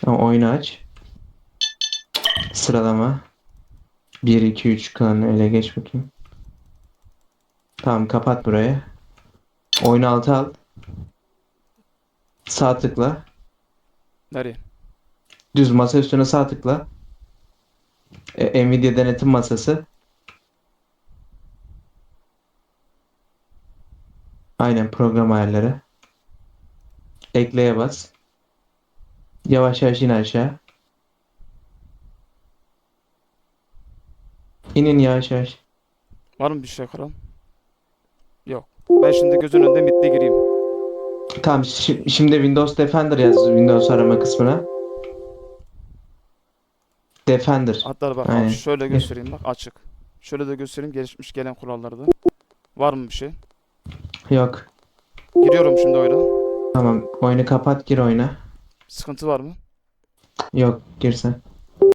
Tamam oyunu aç. Sıralama. 1, 2, 3 kanı ele geç bakayım. Tamam kapat burayı. Oyunu alta al. Sağ tıkla. Nereye? Düz masa üstüne sağ tıkla. E, Nvidia denetim masası. Aynen program ayarları. Ekleye bas. Yavaş yavaş in aşağı. İnin yavaş yavaş. Var mı bir şey Karan? Yok. Ben şimdi gözün önünde midle gireyim. Tamam şi- şimdi Windows Defender yaz Windows arama kısmına. Defender. Hatta bak Aynen. şöyle göstereyim bak açık. Şöyle de göstereyim gelişmiş gelen kurallarda. Var mı bir şey? Yok. Giriyorum şimdi oyuna. Tamam oyunu kapat gir oyuna. Sıkıntı var mı? Yok girsen.